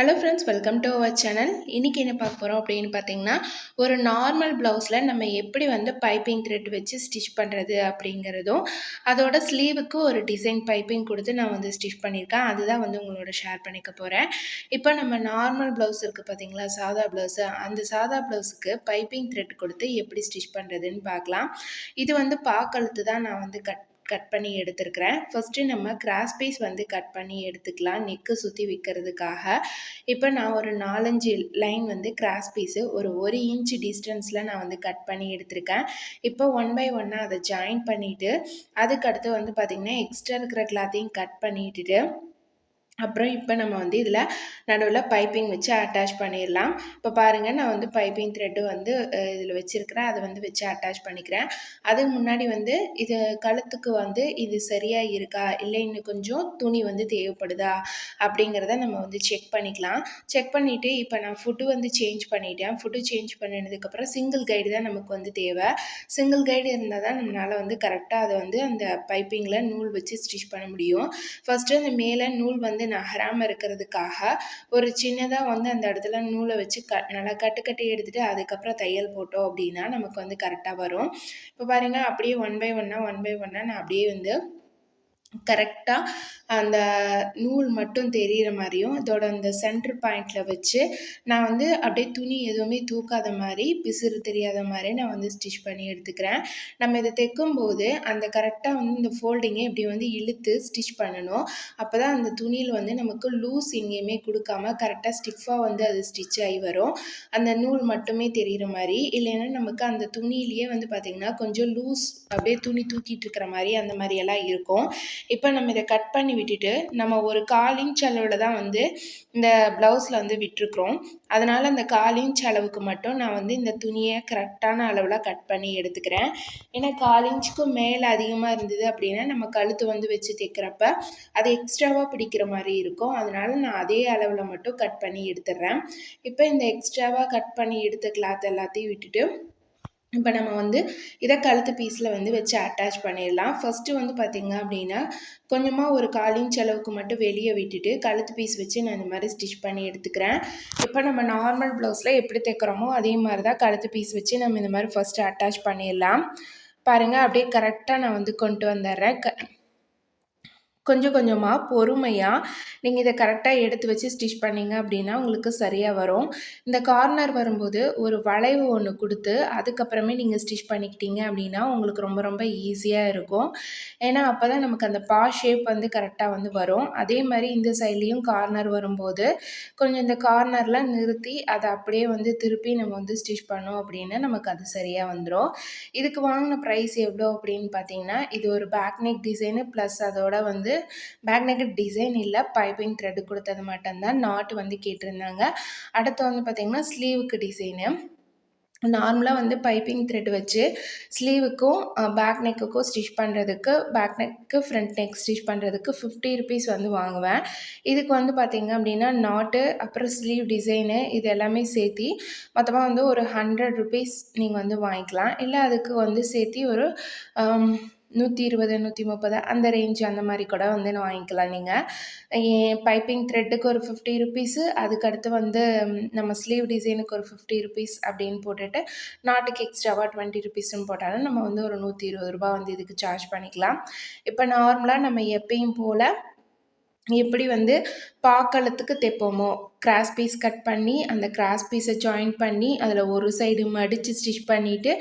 Hello friends welcome to our channel இன்றைக்கி என்ன பார்க்க போகிறோம் அப்படின்னு பார்த்தீங்கன்னா ஒரு நார்மல் ப்ளவுஸில் நம்ம எப்படி வந்து பைப்பிங் த்ரெட் வச்சு ஸ்டிச் பண்ணுறது அப்படிங்கிறதும் அதோட ஸ்லீவுக்கு ஒரு டிசைன் பைப்பிங் கொடுத்து நான் வந்து ஸ்டிச் பண்ணியிருக்கேன். அதுதான் வந்து உங்களோட ஷேர் பண்ணிக்க போகிறேன் இப்போ நம்ம நார்மல் ப்ளவுஸ் இருக்குது பார்த்தீங்களா சாதா ப்ளவுஸு அந்த சாதா ப்ளவுஸுக்கு பைப்பிங் த்ரெட் கொடுத்து எப்படி ஸ்டிச் பண்ணுறதுன்னு பார்க்கலாம். இது வந்து பாக்கழுத்து தான் நான் வந்து கட் கட் பண்ணி எடுத்துருக்கிறேன். ஃபஸ்ட்டு நம்ம கிராஸ் பீஸ் வந்து கட் பண்ணி எடுத்துக்கலாம் நெக்கு சுற்றி விற்கிறதுக்காக இப்போ நான் ஒரு நாலஞ்சு லைன் வந்து கிராஸ் பீஸு ஒரு ஒரு இன்ச் டிஸ்டன்ஸில் நான் வந்து கட் பண்ணி எடுத்திருக்கேன். இப்போ ஒன் பை ஒன்னாக அதை ஜாயின் பண்ணிவிட்டு அதுக்கடுத்து வந்து பார்த்திங்கன்னா எக்ஸ்ட்ரா இருக்கிற கிளாத்தையும் கட் பண்ணிட்டுட்டு அப்புறம் இப்போ நம்ம வந்து இதில் நடுவில் பைப்பிங் வச்சு அட்டாச் பண்ணிடலாம் இப்போ பாருங்கள் நான் வந்து பைப்பிங் த்ரெட்டு வந்து இதில் வச்சுருக்கிறேன். அதை வந்து வச்சு அட்டாச் பண்ணிக்கிறேன். அதுக்கு முன்னாடி வந்து இது கழுத்துக்கு வந்து இது சரியாக இருக்கா? இல்லை இன்னும் கொஞ்சம் துணி வந்து தேவைப்படுதா? அப்படிங்கிறத நம்ம வந்து செக் பண்ணிக்கலாம். செக் பண்ணிவிட்டு இப்போ நான் ஃபுட்டு வந்து சேஞ்ச் பண்ணிட்டேன். ஃபுட்டு சேஞ்ச் பண்ணினதுக்கப்புறம் சிங்கிள் கைடு தான் நமக்கு வந்து தேவை. சிங்கிள் கைடு இருந்தால் தான் நம்மளால் வந்து கரெக்டாக அதை வந்து அந்த பைப்பிங்கில் நூல் வச்சு ஸ்டிச் பண்ண முடியும். ஃபஸ்ட்டு அந்த மேலே நூல் வந்து நகராமல் இருக்கிறதுக்காக ஒரு சின்னதாக வந்து அந்த இடத்துல நூலை வச்சு க நல்லா கட்டு கட்டி எடுத்துகிட்டு அதுக்கப்புறம் தையல் போட்டோம் அப்படின்னா நமக்கு வந்து கரெக்டாக வரும். இப்போ பாருங்கள் அப்படியே ஒன் பை ஒன்னாக ஒன் பை ஒன்னாக நான் அப்படியே வந்து கரெக்டாக அந்த நூல் மட்டும் தெரிகிற மாதிரியும் இதோட அந்த சென்டர் பாயிண்டில் வச்சு நான் வந்து அப்படியே துணி எதுவுமே தூக்காத மாதிரி பிசுறு தெரியாத மாதிரி நான் வந்து ஸ்டிச் பண்ணி எடுத்துக்கிறேன். நம்ம இதை தைக்கும்போது அந்த கரெக்டாக வந்து இந்த ஃபோல்டிங்கை இப்படி வந்து இழுத்து ஸ்டிச் பண்ணணும். அப்போ தான் அந்த துணியில் வந்து நமக்கு லூஸ் எங்கேயுமே கொடுக்காம கரெக்டாக ஸ்டிஃபாக வந்து அது ஸ்டிச் ஆகி வரும். அந்த நூல் மட்டுமே தெரிகிற மாதிரி இல்லைன்னா நமக்கு அந்த துணியிலேயே வந்து பார்த்திங்கன்னா கொஞ்சம் லூஸ் அப்படியே துணி தூக்கிட்டு இருக்கிற மாதிரி அந்த மாதிரியெல்லாம் இருக்கும். இப்போ நம்ம இதை கட் பண்ணி விட்டுட்டு நம்ம ஒரு கால் இன்ச் அளவில் தான் வந்து இந்த ப்ளவுஸில் வந்து விட்டுருக்குறோம். அதனால் அந்த கால் இன்ச் அளவுக்கு மட்டும் நான் வந்து இந்த துணியை கரெக்டான அளவில் கட் பண்ணி எடுத்துக்கிறேன். ஏன்னா கால் இன்ச்சுக்கும் மேலே அதிகமாக இருந்தது அப்படின்னா நம்ம கழுத்து வந்து வச்சு தைக்கிறப்ப அது எக்ஸ்ட்ராவாக பிடிக்கிற மாதிரி இருக்கும். அதனால் நான் அதே அளவில் மட்டும் கட் பண்ணி எடுத்துடுறேன் இப்போ இந்த எக்ஸ்ட்ராவாக கட் பண்ணி எடுத்த கிளாத் எல்லாத்தையும் விட்டுட்டு இப்போ நம்ம வந்து இதை கழுத்து பீஸில் வந்து வச்சு அட்டாச் பண்ணிடலாம். ஃபஸ்ட்டு வந்து பார்த்திங்க அப்படின்னா கொஞ்சமாக ஒரு காலின் செலவுக்கு மட்டும் வெளியே விட்டுட்டு கழுத்து பீஸ் வச்சு நான் இந்த மாதிரி ஸ்டிச் பண்ணி எடுத்துக்கிறேன். இப்போ நம்ம நார்மல் ப்ளவுஸில் எப்படி தைக்கிறோமோ அதே மாதிரி தான் கழுத்து பீஸ் வச்சு நம்ம இந்த மாதிரி ஃபஸ்ட்டு அட்டாச் பண்ணிடலாம். பாருங்கள் அப்படியே கரெக்டாக நான் வந்து கொண்டு வந்துடுறேன். க கொஞ்சம் கொஞ்சமாக பொறுமையாக நீங்கள் இதை கரெக்டாக எடுத்து வச்சு ஸ்டிச் பண்ணிங்க அப்படின்னா உங்களுக்கு சரியாக வரும். இந்த கார்னர் வரும்போது ஒரு வளைவு ஒன்று கொடுத்து அதுக்கப்புறமே நீங்கள் ஸ்டிச் பண்ணிக்கிட்டீங்க அப்படின்னா உங்களுக்கு ரொம்ப ரொம்ப ஈஸியாக இருக்கும். ஏன்னா அப்போ தான் நமக்கு அந்த பா ஷேப் வந்து கரெக்டாக வந்து வரும். அதே மாதிரி இந்த சைட்லேயும் கார்னர் வரும்போது கொஞ்சம் இந்த கார்னரில் நிறுத்தி அதை அப்படியே வந்து திருப்பி நம்ம வந்து ஸ்டிச் பண்ணோம் அப்படின்னா நமக்கு அது சரியாக வந்துடும் இதுக்கு வாங்கின ப்ரைஸ் எவ்வளோ அப்படின்னு பார்த்தீங்கன்னா இது ஒரு பேக் நெக் டிசைனு ப்ளஸ் அதோட வந்து பேக் நெக்கு டிசைன் இல்லை பைப்பிங் த்ரெட்டு கொடுத்தது மட்டும்தான் நாட்டு வந்து கேட்டிருந்தாங்க. அடுத்து வந்து பார்த்திங்கன்னா ஸ்லீவுக்கு டிசைனு நார்மலாக வந்து பைப்பிங் த்ரெட் வச்சு ஸ்லீவுக்கும் பேக் நெக்குக்கும் ஸ்டிச் பண்ணுறதுக்கு back neck front neck stitch பண்ணுறதுக்கு ஃபிஃப்டி ருபீஸ் வந்து வாங்குவேன். இதுக்கு வந்து பார்த்திங்க அப்படின்னா நாட்டு அப்புறம் ஸ்லீவ் டிசைனு இது எல்லாமே சேர்த்தி மொத்தமாக வந்து ஒரு ஹண்ட்ரட் ருபீஸ் நீங்கள் வந்து வாங்கிக்கலாம். இல்லை அதுக்கு வந்து சேர்த்தி ஒரு நூற்றி இருபது நூற்றி முப்பது அந்த ரேஞ்ச் அந்த மாதிரி கூட வந்து நான் வாங்கிக்கலாம். நீங்கள் பைப்பிங் த்ரெட்டுக்கு ஒரு ஃபிஃப்டி ருபீஸு அதுக்கடுத்து வந்து நம்ம ஸ்லீவ் டிசைனுக்கு ஒரு ஃபிஃப்டி ருபீஸ் அப்படின்னு போட்டுட்டு நாட்டுக்கு எக்ஸ்ட்ராவாக டுவெண்ட்டி ருபீஸ்னு போட்டாலும் நம்ம வந்து ஒரு நூற்றி இருபது ரூபா வந்து இதுக்கு சார்ஜ் பண்ணிக்கலாம். இப்போ நார்மலாக நம்ம எப்பயும் போல் எப்படி வந்து பாக்களத்துக்கு தைப்போமோ? கிராஸ் பீஸ் கட் பண்ணி அந்த கிராஸ் பீஸை ஜாயின் பண்ணி அதில் ஒரு சைடு மடித்து ஸ்டிச் பண்ணிவிட்டு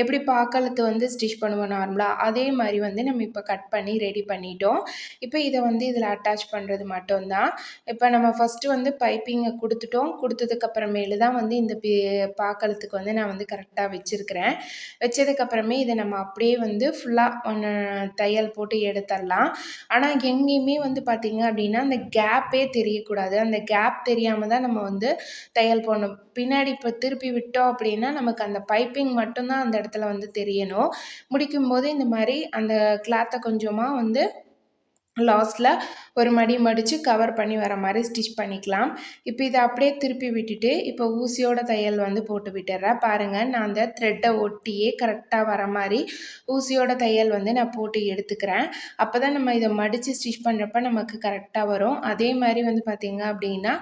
எப்படி பாக்களத்து வந்து ஸ்டிச் பண்ணுவோம் நார்மலாக அதே மாதிரி வந்து நம்ம இப்போ கட் பண்ணி ரெடி பண்ணிட்டோம். இப்போ இதை வந்து இதில் அட்டாச் பண்ணுறது மட்டும்தான். இப்போ நம்ம ஃபஸ்ட்டு வந்து பைப்பிங்கை கொடுத்துட்டோம். கொடுத்ததுக்கப்புறமேலு தான் வந்து இந்த பி பாக்களத்துக்கு வந்து நான் வந்து கரெக்டாக வச்சுருக்கிறேன். வச்சதுக்கப்புறமே இதை நம்ம அப்படியே வந்து ஃபுல்லாக ஒன்று தையல் போட்டு எடுத்துடலாம். ஆனால் எங்கேயுமே வந்து பார்த்திங்க அப்படின்னா அந்த கேப்பே தெரியக்கூடாது. அந்த கேப் தெரியாமல் தான் நம்ம வந்து தையல் போடணும். பின்னாடி இப்போ திருப்பி விட்டோம் அப்படின்னா நமக்கு அந்த பைப்பிங் மட்டும்தான் அந்த இடத்துல வந்து தெரியணும். முடிக்கும்போது இந்த மாதிரி அந்த கிளாத்தை கொஞ்சமாக வந்து லாஸ்ட்டில் ஒரு மடி மடித்து கவர் பண்ணி வர மாதிரி ஸ்டிச் பண்ணிக்கலாம். இப்போ இதை அப்படியே திருப்பி விட்டுட்டு இப்போ ஊசியோட தையல் வந்து போட்டு விட்டுறேன். பாருங்கள் நான் அந்த த்ரெட்டை ஒட்டியே கரெக்டாக வர மாதிரி ஊசியோட தையல் வந்து நான் போட்டு எடுத்துக்கிறேன். அப்போ தான் நம்ம இதை மடித்து ஸ்டிச் பண்ணுறப்ப நமக்கு கரெக்டாக வரும். அதே மாதிரி வந்து பார்த்திங்க அப்படின்னா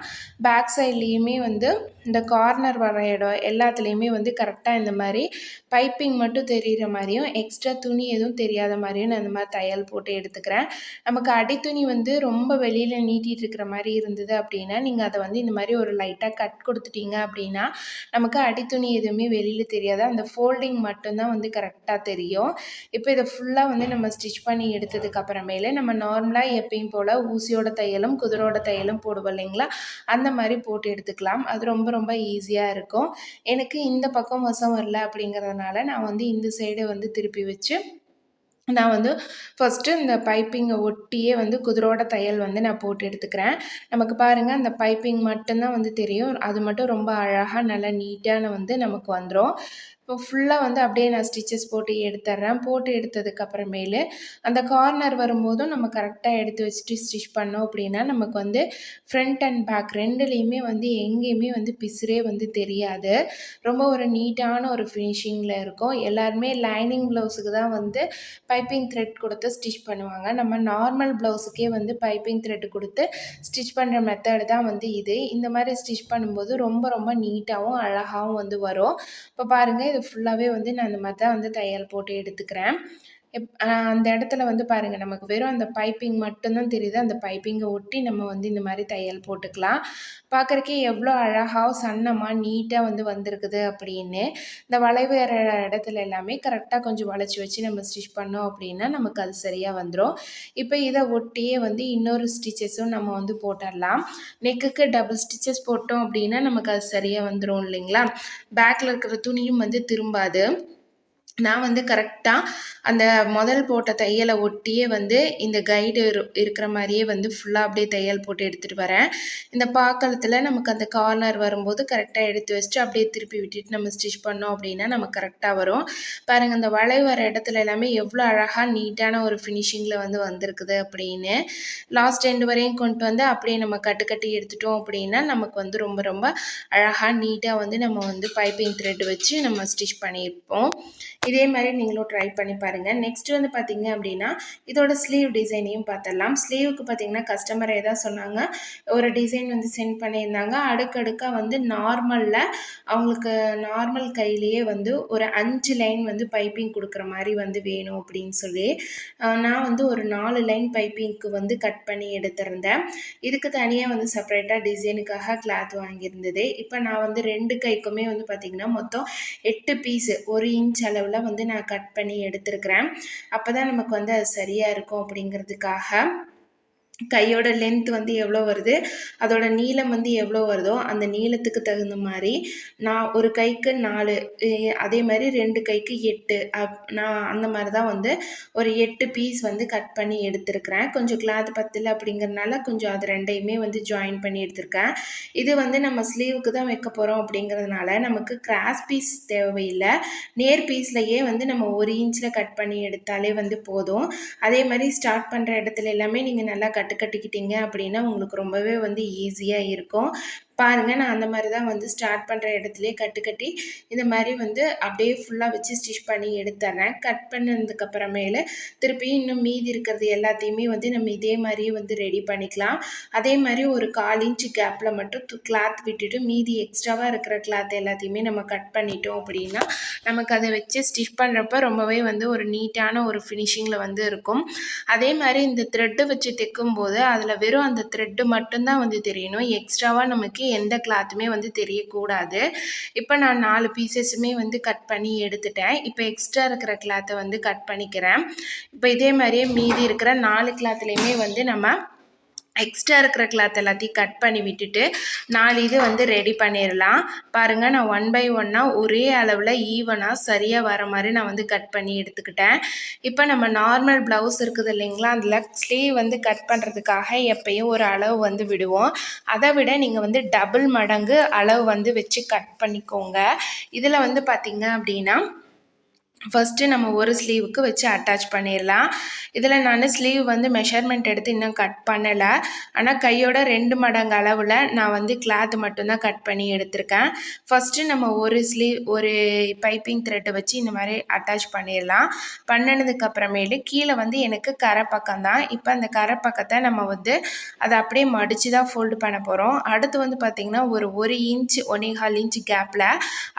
பேக் சைட்லேயுமே வந்து இந்த கார்னர் வர இடம் எல்லாத்துலேயுமே வந்து கரெக்டாக இந்த மாதிரி பைப்பிங் மட்டும் தெரிகிற மாதிரியும் எக்ஸ்ட்ரா துணி எதுவும் தெரியாத மாதிரியும் நான் இந்த மாதிரி தையல் போட்டு எடுத்துக்கிறேன். நமக்கு அடித்துணி வந்து ரொம்ப வெளியில் நீட்டிகிட்டு இருக்கிற மாதிரி இருந்தது அப்படின்னா நீங்கள் அதை வந்து இந்த மாதிரி ஒரு லைட்டாக கட் கொடுத்துட்டீங்க அப்படின்னா நமக்கு அடித்துணி எதுவுமே வெளியில் தெரியாது. அந்த ஃபோல்டிங் மட்டும்தான் வந்து கரெக்டாக தெரியும். இப்போ இதை ஃபுல்லாக வந்து நம்ம ஸ்டிச் பண்ணி எடுத்ததுக்கு அப்புறமேலே நம்ம நார்மலாக எப்பயும் போல் ஊசியோட தையலும் குதிரோட தையலும் போடுவோம் இல்லைங்களா? அந்த மாதிரி போட்டு எடுத்துக்கலாம். அது ரொம்ப ரொம்ப ஈஸியாக இருக்கும். எனக்கு இந்த பக்கம் வசம் வரல அப்படிங்கிறதுனால நான் வந்து இந்த சைடு வந்து திருப்பி வச்சு நான் வந்து ஃபஸ்ட்டு இந்த பைப்பிங்கை ஒட்டியே வந்து குதிரோட தையல் வந்து நான் போட்டு எடுத்துக்கிறேன். நமக்கு பாருங்கள் அந்த பைப்பிங் மட்டும்தான் வந்து தெரியும். அது மட்டும் ரொம்ப அழகாக நல்லா நீட்டான வந்து நமக்கு வந்துடும் இப்போ ஃபுல்லாக வந்து அப்படியே நான் ஸ்டிச்சஸ் போட்டு எடுத்துட்றேன் போட்டு எடுத்ததுக்கப்புறமேலு அந்த கார்னர் வரும்போதும் நம்ம கரெக்டாக எடுத்து வச்சுட்டு ஸ்டிச் பண்ணோம் அப்படின்னா நமக்கு வந்து ஃப்ரண்ட் அண்ட் பேக் ரெண்டுலேயுமே வந்து எங்கேயுமே வந்து பிசுரே வந்து தெரியாது. ரொம்ப ஒரு நீட்டான ஒரு ஃபினிஷிங்கில் இருக்கும். எல்லாருமே லைனிங் ப்ளவுஸுக்கு தான் வந்து பைப்பிங் த்ரெட் கொடுத்து ஸ்டிச் பண்ணுவாங்க. நம்ம நார்மல் ப்ளவுஸுக்கே வந்து பைப்பிங் த்ரெட் கொடுத்து ஸ்டிச் பண்ணுற மெத்தடு தான் வந்து இது. இந்த மாதிரி ஸ்டிச் பண்ணும்போது ரொம்ப ரொம்ப நீட்டாகவும் அழகாகவும் வந்து வரும். இப்போ பாருங்கள் இது ஃபுல்லாகவே வந்து நான் இந்த மாதிரி தான் வந்து தையல் போட்டு எடுத்துக்கிறேன். எப் அந்த இடத்துல வந்து பாருங்கள் நமக்கு வெறும் அந்த பைப்பிங் மட்டும்தான் தெரியுது. அந்த பைப்பிங்கை ஒட்டி நம்ம வந்து இந்த மாதிரி தையல் போட்டுக்கலாம். பார்க்குறக்கே எவ்வளோ அழகாக சன்னமாக நீட்டாக வந்து வந்திருக்குது அப்படின்னு. இந்த வளைவு இடத்துல எல்லாமே கரெக்டாக கொஞ்சம் வளைச்சி வச்சு நம்ம ஸ்டிச் பண்ணோம் அப்படின்னா நமக்கு அது சரியாக வந்துடும் இப்போ இதை ஒட்டியே வந்து இன்னொரு ஸ்டிச்சஸும் நம்ம வந்து போட்டுடலாம். நெக்குக்கு டபுள் ஸ்டிச்சஸ் போட்டோம் அப்படின்னா நமக்கு அது சரியாக வந்துடும் இல்லைங்களா? பேக்கில் இருக்கிற துணியும் வந்து திரும்பாது. நான் வந்து கரெக்டாக அந்த முதல் போட்ட தையலை ஒட்டியே வந்து இந்த கைடு இருக்கிற மாதிரியே வந்து ஃபுல்லாக அப்படியே தையல் போட்டு எடுத்துகிட்டு வரேன். இந்த பாக்கலத்தில் நமக்கு அந்த கார்னர் வரும்போது கரெக்டாக எடுத்து வச்சுட்டு அப்படியே திருப்பி விட்டுட்டு நம்ம ஸ்டிச் பண்ணோம் அப்படின்னா நமக்கு கரெக்டாக வரும். பாருங்கள் அந்த வளை வர இடத்துல எல்லாமே எவ்வளோ அழகாக நீட்டான ஒரு ஃபினிஷிங்கில் வந்து வந்திருக்குது அப்படின்னு. லாஸ்ட் எண்டு வரையும் கொண்டு வந்து அப்படியே நம்ம கட்டு கட்டி எடுத்துட்டோம் அப்படின்னா நமக்கு வந்து ரொம்ப ரொம்ப அழகாக நீட்டாக வந்து நம்ம வந்து பைப்பிங் த்ரெட் வச்சு நம்ம ஸ்டிச் பண்ணியிருப்போம். இதே மாதிரி நீங்களும் ட்ரை பண்ணி பாருங்கள் நெக்ஸ்ட் வந்து பார்த்தீங்க அப்படின்னா இதோட ஸ்லீவ் டிசைனையும் பார்த்துடலாம் ஸ்லீவுக்கு பார்த்தீங்கன்னா கஸ்டமர் ஏதாவது சொன்னாங்க ஒரு டிசைன் வந்து சென்ட் பண்ணியிருந்தாங்க. அடுக்கடுக்காக வந்து நார்மலில் அவங்களுக்கு நார்மல் கையிலேயே வந்து ஒரு அஞ்சு லைன் வந்து பைப்பிங் கொடுக்குற மாதிரி வந்து வேணும் அப்படின்னு சொல்லி நான் வந்து ஒரு நாலு லைன் பைப்பிங்க்கு வந்து கட் பண்ணி எடுத்திருந்தேன். இதுக்கு தனியாக வந்து செப்பரேட்டாக டிசைனுக்காக கிளாத் வாங்கியிருந்தது. இப்போ நான் வந்து ரெண்டு கைக்குமே வந்து பார்த்திங்கன்னா மொத்தம் எட்டு பீஸு ஒரு இன்ச் அளவில் வந்து நான் கட் பண்ணி எடுத்துருக்கிறேன். அப்போ தான் நமக்கு வந்து அது சரியாக இருக்கும் அப்படிங்கிறதுக்காக. கையோட லென்த் வந்து எவ்வளோ வருது அதோட நீளம் வந்து எவ்வளோ வருதோ அந்த நீளத்துக்கு தகுந்த மாதிரி நான் ஒரு கைக்கு நாலு அதே மாதிரி ரெண்டு கைக்கு எட்டு அப் நான் அந்த மாதிரி தான் வந்து ஒரு எட்டு பீஸ் வந்து கட் பண்ணி எடுத்திருக்கிறேன். கொஞ்சம் கிளாத் பத்தில் அப்படிங்கிறனால கொஞ்சம் அது ரெண்டையுமே வந்து ஜாயின் பண்ணி எடுத்திருக்கேன். இது வந்து நம்ம ஸ்லீவுக்கு தான் வைக்க போகிறோம் அப்படிங்கிறதுனால நமக்கு கிராஸ் பீஸ் தேவையில்லை. நேர் பீஸ்லையே வந்து நம்ம ஒரு இன்ச்சில் கட் பண்ணி எடுத்தாலே வந்து போதும். அதே மாதிரி ஸ்டார்ட் பண்ணுற இடத்துல எல்லாமே நீங்கள் நல்லா கட் கட்டு கட்டிக்கிட்டீங்க அப்படின்னா உங்களுக்கு ரொம்பவே வந்து ஈஸியாக இருக்கும். பாருங்கள் நான் அந்த மாதிரி தான் வந்து ஸ்டார்ட் பண்ணுற இடத்துலையே கட்டு கட்டி இந்த மாதிரி வந்து அப்படியே ஃபுல்லாக வச்சு ஸ்டிச் பண்ணி எடுத்துறேன். கட் பண்ணதுக்கப்புறமேல திருப்பி இன்னும் மீதி இருக்கிறது எல்லாத்தையுமே வந்து நம்ம இதே மாதிரியே வந்து ரெடி பண்ணிக்கலாம். அதே மாதிரி ஒரு கால் இன்ச்சு கேப்பில் மட்டும் கிளாத் விட்டுட்டு மீதி எக்ஸ்ட்ராவாக இருக்கிற கிளாத் எல்லாத்தையுமே நம்ம கட் பண்ணிட்டோம் அப்படின்னா நமக்கு அதை வச்சு ஸ்டிச் பண்ணுறப்ப ரொம்பவே வந்து ஒரு நீட்டான ஒரு ஃபினிஷிங்கில் வந்து இருக்கும். அதே மாதிரி இந்த த்ரெட்டு வச்சு தைக்கும்போது அதில் வெறும் அந்த த்ரெட்டு மட்டும்தான் வந்து தெரியணும். எக்ஸ்ட்ராவாக நமக்கு எந்த கிளாத்துமே வந்து தெரியக்கூடாது. இப்போ நான் நாலு பீசஸுமே வந்து கட் பண்ணி எடுத்துட்டேன். இப்போ எக்ஸ்ட்ரா இருக்கிற கிளாத்தை வந்து கட் பண்ணிக்கிறேன். இப்போ இதே மாதிரியே மீதி இருக்கிற நாலு கிளாத்துலேயுமே வந்து நம்ம எக்ஸ்ட்ரா இருக்கிற கிளாத் எல்லாத்தையும் கட் பண்ணி விட்டுட்டு நாலு இது வந்து ரெடி பண்ணிடலாம் பாருங்கள் நான் ஒன் பை ஒன்னாக ஒரே அளவில் ஈவனாக சரியாக வர மாதிரி நான் வந்து கட் பண்ணி எடுத்துக்கிட்டேன். இப்போ நம்ம நார்மல் ப்ளவுஸ் இருக்குது இல்லைங்களா அதில் ஸ்லீவ் வந்து கட் பண்ணுறதுக்காக எப்பயும் ஒரு அளவு வந்து விடுவோம். அதை விட நீங்கள் வந்து டபுள் மடங்கு அளவு வந்து வச்சு கட் பண்ணிக்கோங்க. இதில் வந்து பார்த்திங்க அப்படின்னா ஃபஸ்ட்டு நம்ம ஒரு ஸ்லீவுக்கு வச்சு அட்டாச் பண்ணிடலாம். இதில் நான் ஸ்லீவ் வந்து மெஷர்மெண்ட் எடுத்து இன்னும் கட் பண்ணலை. ஆனால் கையோட ரெண்டு மடங்கு அளவில் நான் வந்து கிளாத் மட்டும்தான் கட் பண்ணி எடுத்திருக்கேன். ஃபஸ்ட்டு நம்ம ஒரு ஸ்லீவ் ஒரு பைப்பிங் த்ரெட்டை வச்சு இந்த மாதிரி அட்டாச் பண்ணிடலாம். பண்ணினதுக்கப்புறமேலு கீழே வந்து எனக்கு கரை பக்கம் தான். இப்போ அந்த கரை பக்கத்தை நம்ம வந்து அதை அப்படியே மடித்து தான் ஃபோல்டு பண்ண போகிறோம் அடுத்து வந்து பார்த்திங்கன்னா ஒரு ஒரு இன்ச் ஒன்னேகால் இன்ச் கேப்பில்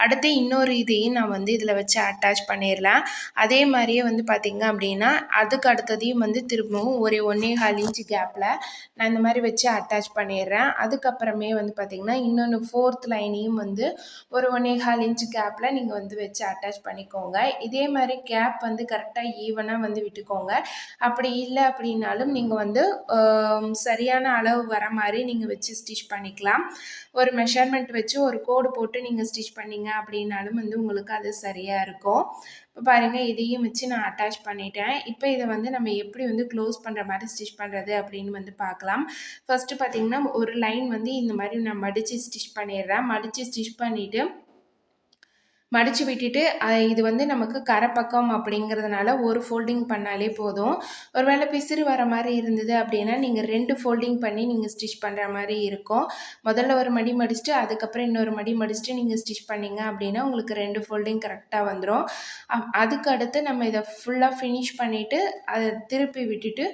அடுத்து இன்னொரு இதையும் நான் வந்து இதில் வச்சு அட்டாச் பண்ணி பண்ணிடலாம் அதே மாதிரியே வந்து பார்த்திங்க அப்படின்னா அதுக்கு அடுத்ததையும் வந்து திரும்பவும் ஒரு ஒன்றே கால் இன்ச்சு கேப்பில் நான் இந்த மாதிரி வச்சு அட்டாச் பண்ணிடுறேன் அதுக்கப்புறமே வந்து பார்த்திங்கன்னா இன்னொன்று ஃபோர்த் லைனையும் வந்து ஒரு ஒன்றே கால் இன்ச்சு கேப்பில் நீங்கள் வந்து வச்சு அட்டாச் பண்ணிக்கோங்க. இதே மாதிரி கேப் வந்து கரெக்டாக ஈவனாக வந்து விட்டுக்கோங்க. அப்படி இல்லை அப்படின்னாலும் நீங்கள் வந்து சரியான அளவு வர மாதிரி நீங்கள் வச்சு ஸ்டிச் பண்ணிக்கலாம். ஒரு மெஷர்மெண்ட் வச்சு ஒரு கோடு போட்டு நீங்கள் ஸ்டிச் பண்ணிங்க அப்படின்னாலும் வந்து உங்களுக்கு அது சரியாக இருக்கும். இப்போ பாருங்கள் இதையும் வச்சு நான் அட்டாச் பண்ணிட்டேன். இப்போ இதை வந்து நம்ம எப்படி வந்து க்ளோஸ் பண்ணுற மாதிரி ஸ்டிச் பண்ணுறது அப்படின்னு வந்து பார்க்கலாம். ஃபஸ்ட்டு பார்த்திங்கன்னா ஒரு லைன் வந்து இந்த மாதிரி நான் மடித்து ஸ்டிச் பண்ணிடுறேன். மடித்து ஸ்டிச் பண்ணிவிட்டு மடித்து விட்டுட்டு இது வந்து நமக்கு கரைப்பக்கம் அப்படிங்கிறதுனால ஒரு ஃபோல்டிங் பண்ணாலே போதும். ஒரு வேளை பிசிறு வர மாதிரி இருந்தது அப்படின்னா நீங்கள் ரெண்டு ஃபோல்டிங் பண்ணி நீங்கள் ஸ்டிச் பண்ணுற மாதிரி இருக்கும். முதல்ல ஒரு மடி மடிச்சுட்டு அதுக்கப்புறம் இன்னொரு மடி மடிச்சுட்டு நீங்கள் ஸ்டிச் பண்ணிங்க அப்படின்னா உங்களுக்கு ரெண்டு ஃபோல்டிங் கரெக்டாக வந்துடும் அதுக்கு அடுத்து நம்ம இதை ஃபுல்லாக ஃபினிஷ் பண்ணிவிட்டு அதை திருப்பி விட்டுட்டு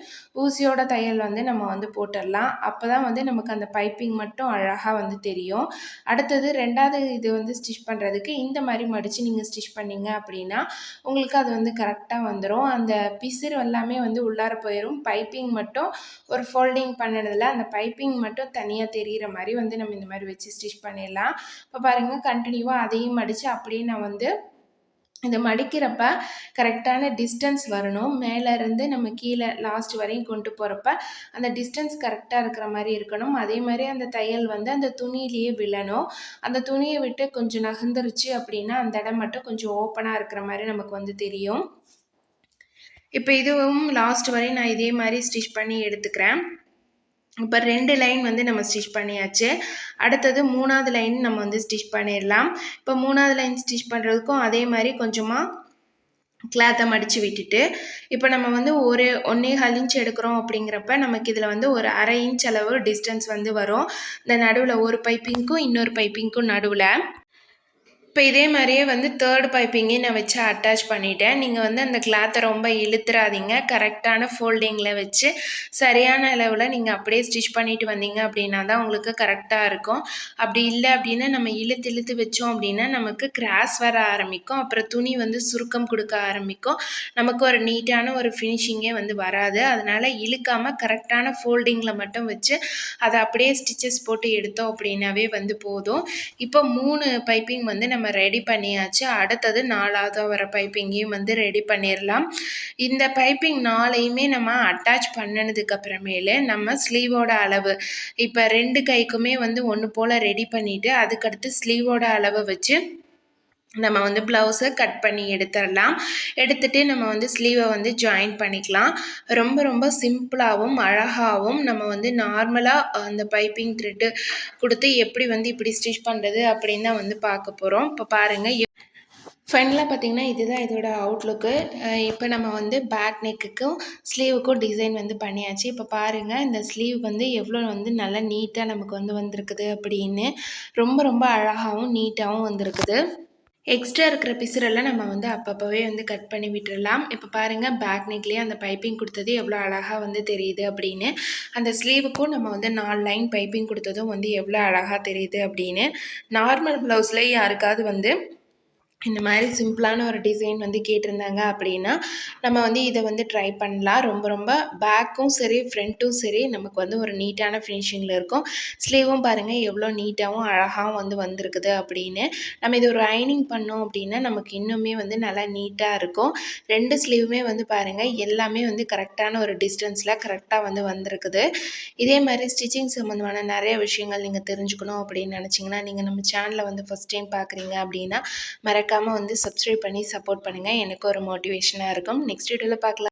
ஊசியோட தையல் வந்து நம்ம வந்து போட்டுடலாம். அப்போ தான் வந்து நமக்கு அந்த பைப்பிங் மட்டும் அழகாக வந்து தெரியும். அடுத்தது ரெண்டாவது இது வந்து ஸ்டிச் பண்ணுறதுக்கு இந்த மாதிரி மாதிரி மடித்து நீங்கள் ஸ்டிச் பண்ணிங்க அப்படின்னா உங்களுக்கு அது வந்து கரெக்டாக வந்துடும் அந்த பிசிறு எல்லாமே வந்து உள்ளார போயிடும் பைப்பிங் மட்டும் ஒரு ஃபோல்டிங் பண்ணதில் அந்த பைப்பிங் மட்டும் தனியாக தெரிகிற மாதிரி வந்து நம்ம இந்த மாதிரி வச்சு ஸ்டிச் பண்ணிடலாம். இப்போ பாருங்கள் கண்டினியூவாக அதையும் மடித்து அப்படியே நான் வந்து இந்த மடிக்கிறப்ப கரெக்டான டிஸ்டன்ஸ் வரணும். மேலேருந்து நம்ம கீழே லாஸ்ட் வரையும் கொண்டு போகிறப்ப அந்த டிஸ்டன்ஸ் கரெக்டாக இருக்கிற மாதிரி இருக்கணும். அதே மாதிரி அந்த தையல் வந்து அந்த துணியிலேயே விழணும். அந்த துணியை விட்டு கொஞ்சம் நகர்ந்துருச்சு அப்படின்னா அந்த இடம் மட்டும் கொஞ்சம் ஓப்பனாக இருக்கிற மாதிரி நமக்கு வந்து தெரியும். இப்போ இதுவும் லாஸ்ட் வரையும் நான் இதே மாதிரி ஸ்டிச் பண்ணி எடுத்துக்கிறேன். இப்போ ரெண்டு லைன் வந்து நம்ம ஸ்டிச் பண்ணியாச்சு. அடுத்தது மூணாவது லைன் நம்ம வந்து ஸ்டிச் பண்ணிடலாம். இப்போ மூணாவது லைன் ஸ்டிச் பண்ணுறதுக்கும் அதே மாதிரி கொஞ்சமாக கிளாத்தை மடித்து விட்டுட்டு இப்போ நம்ம வந்து ஒரு ஒன்றே கால் இன்ச் எடுக்கிறோம் அப்படிங்கிறப்ப நமக்கு இதில் வந்து ஒரு அரை இன்ச் அளவு டிஸ்டன்ஸ் வந்து வரும். இந்த நடுவில் ஒரு பைப்பிங்க்கும் இன்னொரு பைப்பிங்க்கும் நடுவில். இப்போ இதே மாதிரியே வந்து தேர்ட் பைப்பிங்கையும் நான் வச்சு அட்டாச் பண்ணிட்டேன். நீங்கள் வந்து அந்த கிளாத்தை ரொம்ப இழுத்துறாதீங்க. கரெக்டான ஃபோல்டிங்கில் வச்சு சரியான அளவில் நீங்கள் அப்படியே ஸ்டிச் பண்ணிட்டு வந்தீங்க அப்படின்னா தான் உங்களுக்கு கரெக்டாக இருக்கும். அப்படி இல்லை அப்படின்னா நம்ம இழுத்து இழுத்து வச்சோம் அப்படின்னா நமக்கு கிராஸ் வர ஆரம்பிக்கும். அப்புறம் துணி வந்து சுருக்கம் கொடுக்க ஆரம்பிக்கும். நமக்கு ஒரு நீட்டான ஒரு ஃபினிஷிங்கே வந்து வராது. அதனால் இழுக்காமல் கரெக்டான ஃபோல்டிங்கில் மட்டும் வச்சு அதை அப்படியே ஸ்டிச்சஸ் போட்டு எடுத்தோம் அப்படின்னாவே வந்து போதும். இப்போ மூணு பைப்பிங் வந்து நம்ம நம்ம ரெடி பண்ணியாச்சு. அடுத்தது நாலாவது வர பைப்பிங்கையும் வந்து ரெடி பண்ணிடலாம் இந்த பைப்பிங் நாளையுமே நம்ம அட்டாச் பண்ணினதுக்கு அப்புறமேலே நம்ம ஸ்லீவோட அளவு இப்போ ரெண்டு கைக்குமே வந்து ஒன்று போல் ரெடி பண்ணிவிட்டு அதுக்கடுத்து ஸ்லீவோட அளவை வச்சு நம்ம வந்து ப்ளவுஸை கட் பண்ணி எடுத்துடலாம். எடுத்துகிட்டு நம்ம வந்து ஸ்லீவை வந்து ஜாயின் பண்ணிக்கலாம். ரொம்ப ரொம்ப சிம்பிளாகவும் அழகாகவும் நம்ம வந்து நார்மலாக அந்த பைப்பிங் த்ரெட்டு கொடுத்து எப்படி வந்து இப்படி ஸ்டிச் பண்ணுறது அப்படின்னு தான் வந்து பார்க்க போகிறோம் இப்போ பாருங்கள் ஃபைனலாக பார்த்திங்கன்னா இதுதான் இதோட அவுட்லுக்கு இப்போ நம்ம வந்து பேக் நெக்குக்கும் ஸ்லீவுக்கும் டிசைன் வந்து பண்ணியாச்சு. இப்போ பாருங்கள் இந்த ஸ்லீவ் வந்து எவ்வளோ வந்து நல்லா நீட்டாக நமக்கு வந்து வந்திருக்குது அப்படின்னு. ரொம்ப ரொம்ப அழகாகவும் நீட்டாகவும் வந்திருக்குது. எக்ஸ்ட்ரா இருக்கிற பிசுரெல்லாம் நம்ம வந்து அப்பப்போவே வந்து கட் பண்ணி விட்டுடலாம் இப்போ பாருங்கள் பேக் நெக்லேயே அந்த பைப்பிங் கொடுத்தது எவ்வளோ அழகாக வந்து தெரியுது அப்படின்னு. அந்த ஸ்லீவுக்கும் நம்ம வந்து நாலு லைன் பைப்பிங் கொடுத்ததும் வந்து எவ்வளோ அழகாக தெரியுது அப்படின்னு. நார்மல் ப்ளவுஸில் யாருக்காவது வந்து இந்த மாதிரி சிம்பிளான ஒரு டிசைன் வந்து கேட்டிருந்தாங்க அப்படின்னா நம்ம வந்து இதை வந்து ட்ரை பண்ணலாம். ரொம்ப ரொம்ப பேக்கும் சரி ஃப்ரண்ட்டும் சரி நமக்கு வந்து ஒரு நீட்டான ஃபினிஷிங்கில் இருக்கும். ஸ்லீவும் பாருங்கள் எவ்வளோ நீட்டாகவும் அழகாகவும் வந்து வந்திருக்குது அப்படின்னு. நம்ம இது ஒரு அயனிங் பண்ணோம் அப்படின்னா நமக்கு இன்னுமே வந்து நல்லா நீட்டாக இருக்கும். ரெண்டு ஸ்லீவுமே வந்து பாருங்கள் எல்லாமே வந்து கரெக்டான ஒரு டிஸ்டன்ஸில் கரெக்டாக வந்து வந்திருக்குது. இதே மாதிரி ஸ்டிச்சிங் சம்மந்தமான நிறைய விஷயங்கள் நீங்கள் தெரிஞ்சுக்கணும் அப்படின்னு நினச்சிங்கன்னா நீங்கள் நம்ம சேனலை வந்து ஃபஸ்ட் டைம் பார்க்குறீங்க அப்படின்னா மறக்க மறக்காமல் வந்து சப்ஸ்கிரைப் பண்ணி சப்போர்ட் பண்ணுங்கள் எனக்கு ஒரு மோட்டிவேஷனாக இருக்கும். நெக்ஸ்ட் வீடியோவில் பார்க்கலாம்